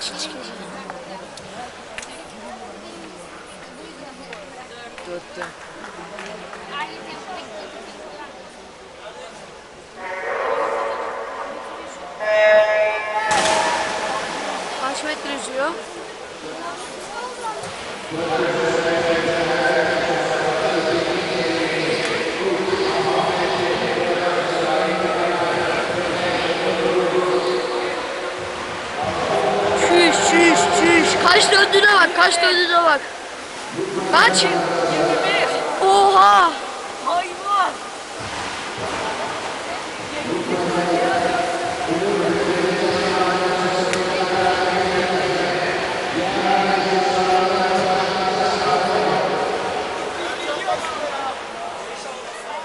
Dörtte. Kaç metre yüzüyor? Kaç döndüğüne bak, kaç döndüğüne bak. Kaç? 21. Oha! Hayvan.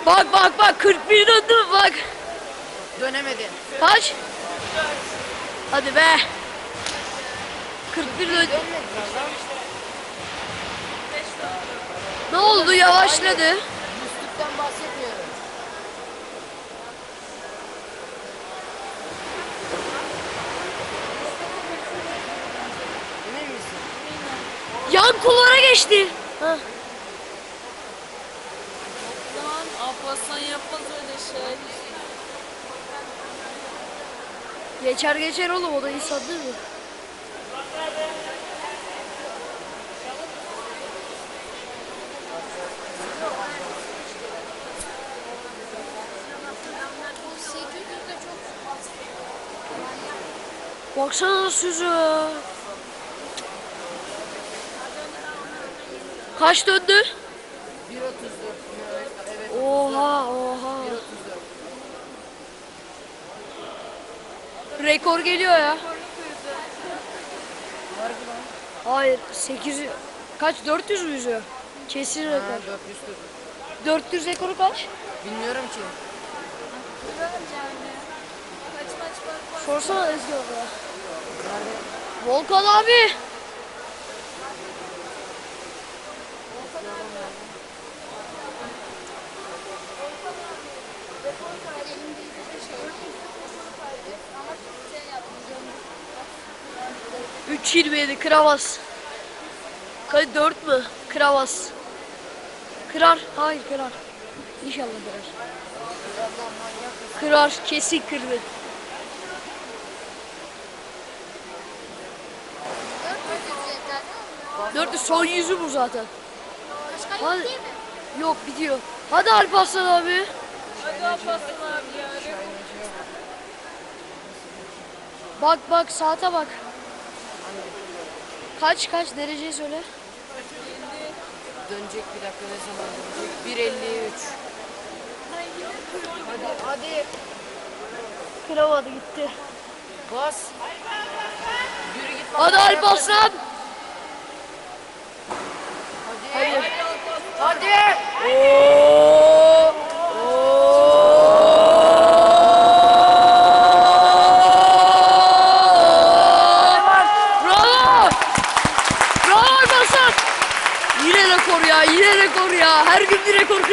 Bak bak bak 41 döndüm bak. Dönemedi. Kaç? Hadi be. 41 döndüm. Ne oldu yavaşladı. Üstlükten bahsetmiyorum. Yan kullara geçti. Hah. Lan Alparslan yapmaz öyle şey. Geçer geçer oğlum o da insan değil mi? Baksana süzü. Kaç döndü? 1.34. Evet. Oha oha. 1.34. Rekor geliyor ya. Hayır 800 kaç 400 mü yüzüyor? Kesin Ha, rekor. 400 dur. 400 rekoru kaç? Bilmiyorum ki. Sorsana Ezgi abla. Volkan abi. Üç yirmi Kravas. Kaç dört mü? Kravas. Kırar. Hayır kırar. İnşallah kırar. Kırar. Kesin kırdı. Dört son yüzü bu zaten. Hadi. Yok bitiyor. Hadi Alparslan abi. Hadi Alparslan abi ya. Bak bak saate bak. Kaç kaç dereceyi söyle. Dönecek bir dakika ne zaman dönecek? 1.53. Hadi hadi. Kıramadı gitti. Bas. Yürü git. Hadi Alparslan. Hadi. Hadi. Bravo. Bravo Alparslan. Yine rekor ya yine rekor ya. Her gün bir rekor